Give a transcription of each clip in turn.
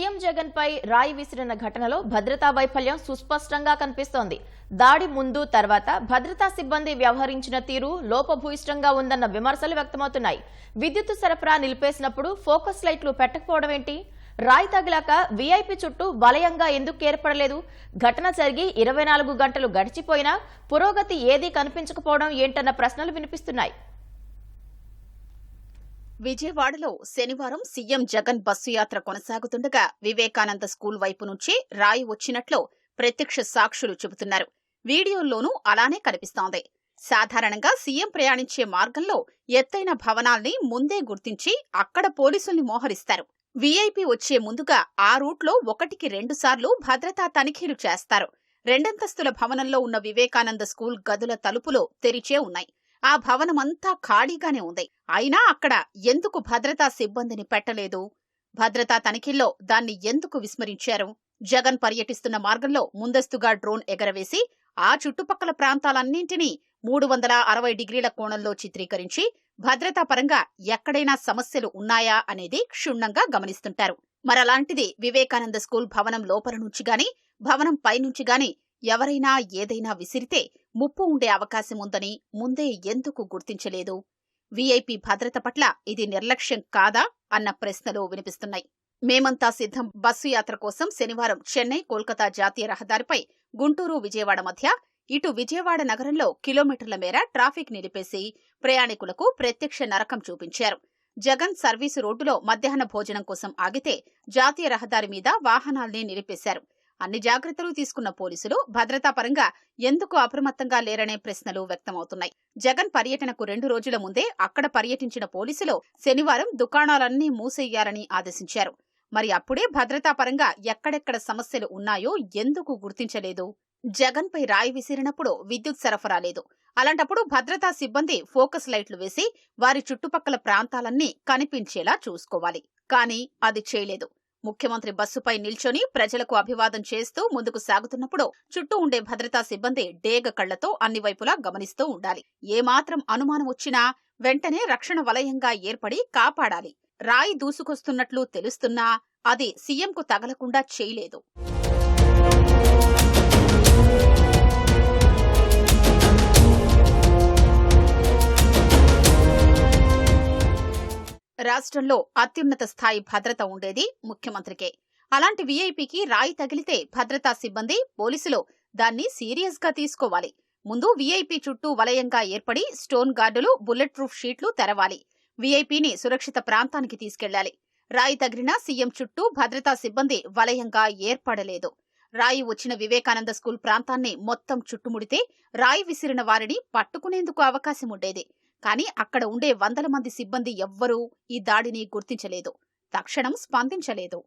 CM Jagan పై రాయి విసిరిన ఘటనలో భద్రతా వైఫల్యం సుస్పష్టంగా కనిపిస్తోంది. దాడి ముందు తర్వాత భద్రతా సిబ్బంది వ్యవహరించిన తీరు లోపభూయిష్టంగా ఉందన్న విమర్శలు వ్యక్తమవుతున్నాయి. విద్యుత్ సరఫరా నిలిపేసినప్పుడు ఫోకస్ లైట్లు పెట్టకపోవడం ఏంటి? రాయి తగిలాక వీఐపీ చుట్టూ వలయంగా ఎందుకు ఏర్పడలేదు? ఘటన జరిగి ఇరవై నాలుగు గంటలు గడిచిపోయినా పురోగతి ఏదీ కనిపించకపోవడం ఏంటన్న ప్రశ్నలు వినిపిస్తున్నాయి. విజయవాడలో శనివారం సీఎం జగన్ బస్సు యాత్ర కొనసాగుతుండగా వివేకానంద స్కూల్ వైపు నుంచి రాయి వచ్చినట్లు ప్రత్యక్ష సాక్షులు చెబుతున్నారు. వీడియోల్లోనూ అలానే కనిపిస్తోంది. సాధారణంగా సీఎం ప్రయాణించే మార్గంలో ఎత్తైన భవనాల్ని ముందే గుర్తించి అక్కడ పోలీసుల్ని మోహరిస్తారు. వీఐపీ వచ్చే ముందుగా ఆ రూట్లో ఒకటికి రెండుసార్లు భద్రతా తనిఖీలు చేస్తారు. రెండంతస్తుల భవనంలో ఉన్న వివేకానంద స్కూల్ గదుల తలుపులు తెరిచే ఉన్నాయి. ఆ భవనమంతా ఖాళీగానే ఉంది. అయినా అక్కడ ఎందుకు భద్రతా సిబ్బందిని పెట్టలేదు? భద్రతా తనిఖీల్లో దాన్ని ఎందుకు విస్మరించారు? జగన్ పర్యటిస్తున్న మార్గంలో ముందస్తుగా డ్రోన్ ఎగరవేసి ఆ చుట్టుపక్కల ప్రాంతాలన్నింటినీ మూడు వందల అరవై డిగ్రీల కోణంలో చిత్రీకరించి భద్రతా పరంగా ఎక్కడైనా సమస్యలు ఉన్నాయా అనేది క్షుణ్ణంగా గమనిస్తుంటారు. మరలాంటిది వివేకానంద స్కూల్ భవనం లోపల నుంచి గాని భవనం పైనుంచి గాని ఎవరైనా ఏదైనా విసిరితే ముప్పు ఉండే అవకాశం ఉందని ముందే ఎందుకు గుర్తించలేదు? వీఐపీ భద్రత పట్ల ఇది నిర్లక్ష్యం కాదా? అన్న ప్రశ్నలు వినిపిస్తున్నాయి. మేమంతా సిద్ధం. బస్సు యాత్ర కోసం శనివారం చెన్నై కోల్కతా జాతీయ రహదారిపై గుంటూరు విజయవాడ మధ్య ఇటు విజయవాడ నగరంలో కిలోమీటర్ల మేర ట్రాఫిక్ నిలిపేసి ప్రయాణికులకు ప్రత్యక్ష నరకం చూపించారు. జగన్ సర్వీసు రోడ్డులో మధ్యాహ్న భోజనం కోసం ఆగితే జాతీయ రహదారి మీద వాహనాల్ని నిలిపేశారు. అన్ని జాగ్రత్తలు తీసుకున్న పోలీసులు భద్రతా పరంగా ఎందుకు అప్రమత్తంగా లేరనే ప్రశ్నలు వ్యక్తమవుతున్నాయి. జగన్ పర్యటనకు రెండు రోజుల ముందే అక్కడ పర్యటించిన పోలీసులు శనివారం దుకాణాలన్నీ మూసేయాలని ఆదేశించారు. మరి అప్పుడే భద్రతా పరంగా ఎక్కడెక్కడ సమస్యలు ఉన్నాయో ఎందుకు గుర్తించలేదు? జగన్ పై రాయి విసిరినప్పుడు విద్యుత్ సరఫరా లేదు. అలాంటప్పుడు భద్రతా సిబ్బంది ఫోకస్ లైట్లు వేసి వారి చుట్టుపక్కల ప్రాంతాలన్నీ కనిపించేలా చూసుకోవాలి. కానీ అది చేయలేదు. ముఖ్యమంత్రి బస్సుపై నిల్చొని ప్రజలకు అభివాదం చేస్తూ ముందుకు సాగుతున్నప్పుడు చుట్టూ ఉండే భద్రతా సిబ్బంది డేగ కళ్ళతో అన్ని వైపులా గమనిస్తూ ఉండాలి. ఏమాత్రం అనుమానం వచ్చినా వెంటనే రక్షణ వలయంగా ఏర్పడి కాపాడాలి. రాయి దూసుకొస్తున్నట్లు తెలుస్తున్నా అది సీఎంకు తగలకుండా చేయలేదు. రాష్ట్రంలో అత్యున్నత స్థాయి భద్రత ఉండేది ముఖ్యమంత్రికే. అలాంటి వీఐపీకి రాయి తగిలితే భద్రతా సిబ్బంది పోలీసులు దాన్ని సీరియస్గా తీసుకోవాలి. ముందు వీఐపీ చుట్టూ వలయంగా ఏర్పడి స్టోన్ గార్డులు బుల్లెట్ ప్రూఫ్ షీట్లు తెరవాలి. వీఐపీని సురక్షిత ప్రాంతానికి తీసుకెళ్ళాలి రాయి తగిలిన సీఎం చుట్టూ భద్రతా సిబ్బంది వలయంగా ఏర్పడలేదు. రాయి వచ్చిన వివేకానంద స్కూల్ ప్రాంతాన్ని మొత్తం చుట్టుముడితే రాయి విసిరిన వారిని పట్టుకునేందుకు అవకాశం ఉండేది. కానీ అక్కడ ఉండే వందల మంది సిబ్బంది ఎవ్వరూ ఈ దాడిని గుర్తించలేదు. తక్షణం స్పందించలేదు.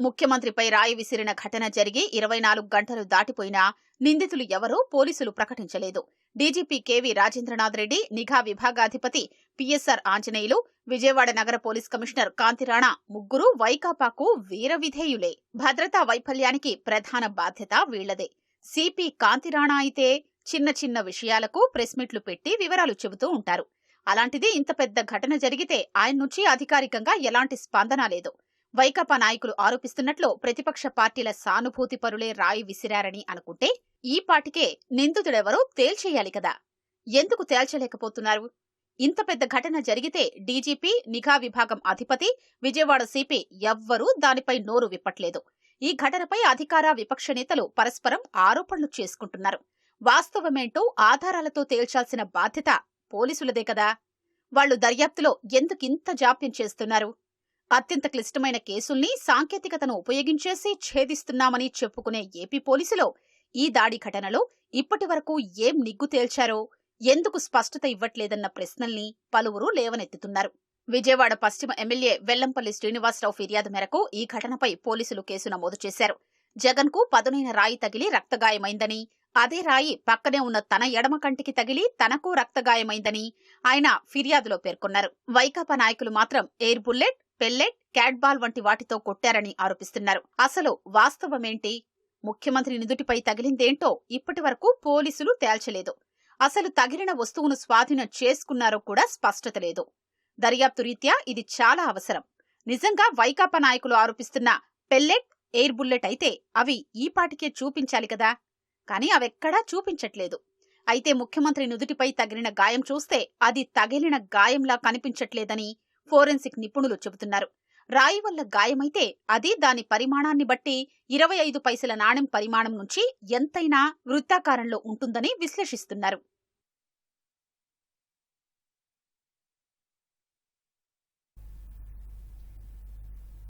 ముఖ్యమంత్రిపై రాయి విసిరిన ఘటన జరిగి ఇరవై నాలుగు గంటలు దాటిపోయినా నిందితులు ఎవరో పోలీసులు ప్రకటించలేదు. డీజీపీ కేవీ రాజేంద్రనాథ్ రెడ్డి నిఘా విభాగాధిపతి పిఎస్ఆర్ ఆంజనేయులు విజయవాడ నగర పోలీస్ కమిషనర్ కాంతిరాణా ముగ్గురు వైకాపాకు వీరవిధేయులే భద్రతా వైఫల్యానికి ప్రధాన బాధ్యత వీళ్ళదే సిపి కాంతిరాణా అయితే చిన్న చిన్న విషయాలకు ప్రెస్ మీట్లు పెట్టి వివరాలు చెబుతూ ఉంటారు. అలాంటిది ఇంత పెద్ద ఘటన జరిగితే ఆయన నుంచి అధికారికంగా ఎలాంటి స్పందన లేదు. వైకాపా నాయకులు ఆరోపిస్తున్నట్లు ప్రతిపక్ష పార్టీల సానుభూతి పరులే రాయి విసిరారని అనుకుంటే ఈ పాటికే నిందితుడెవరో తేల్చేయాలి కదా. ఎందుకు తేల్చలేకపోతున్నారు? ఇంత పెద్ద ఘటన జరిగితే డీజీపీ నిఘా విభాగం అధిపతి విజయవాడ సిపి ఎవ్వరూ దానిపై నోరు విప్పట్లేదు. ఈ ఘటనపై అధికార విపక్ష నేతలు పరస్పరం ఆరోపణలు చేసుకుంటున్నారు. వాస్తవమేంటో ఆధారాలతో తేల్చాల్సిన బాధ్యత పోలీసులదే కదా. వాళ్ళు దర్యాప్తులో ఎందుకింత జాప్యం చేస్తున్నారు? అత్యంత క్లిష్టమైన కేసుల్ని సాంకేతికతను ఉపయోగించేసి ఛేదిస్తున్నామని చెప్పుకునే ఏపీ పోలీసులో ఈ దాడి ఘటనలో ఇప్పటి వరకు ఏం నిగ్గు తేల్చారో ఎందుకు స్పష్టత ఇవ్వట్లేదన్న ప్రశ్నల్ని పలువురు లేవనెత్తుతున్నారు. విజయవాడ పశ్చిమ ఎమ్మెల్యే వెల్లంపల్లి శ్రీనివాసరావు ఫిర్యాదు మేరకు ఈ ఘటనపై పోలీసులు కేసు నమోదు చేశారు. జగన్కు పదునైన రాయి తగిలి రక్తగాయమైందని అదే రాయి పక్కనే ఉన్న తన ఎడమ కంటికి తగిలి తనకు రక్తగాయమైందని ఆయన ఫిర్యాదులో పేర్కొన్నారు. వైకాపా నాయకులు మాత్రం ఎయిర్ బుల్లెట్ పెల్లెట్ క్యాట్బాల్ వంటి వాటితో కొట్టారని ఆరోపిస్తున్నారు. అసలు వాస్తవమేంటి? ముఖ్యమంత్రి నిధుటిపై తగిలిందేంటో ఇప్పటి వరకు పోలీసులు తేల్చలేదు. అసలు తగిలిన వస్తువును స్వాధీనం చేసుకున్నారో కూడా స్పష్టత లేదు. దర్యాప్తు రీత్యా ఇది చాలా అవసరం. నిజంగా వైకాపా నాయకులు ఆరోపిస్తున్న పెల్లెట్ ఎయిర్ బుల్లెట్ అయితే అవి ఈ పాటికే చూపించాలి కదా? కానీ అవెక్కడా చూపించట్లేదు. అయితే ముఖ్యమంత్రి నుదుటిపై తగిలిన గాయం చూస్తే అది తగిలిన గాయంలా కనిపించట్లేదని ఫోరెన్సిక్ నిపుణులు చెబుతున్నారు. రాయి వల్ల గాయమైతే అది దాని పరిమాణాన్ని బట్టి ఇరవై ఐదు పైసల నాణెం పరిమాణం నుంచి ఎంతైనా వృత్తాకారంలో ఉంటుందని విశ్లేషిస్తున్నారు.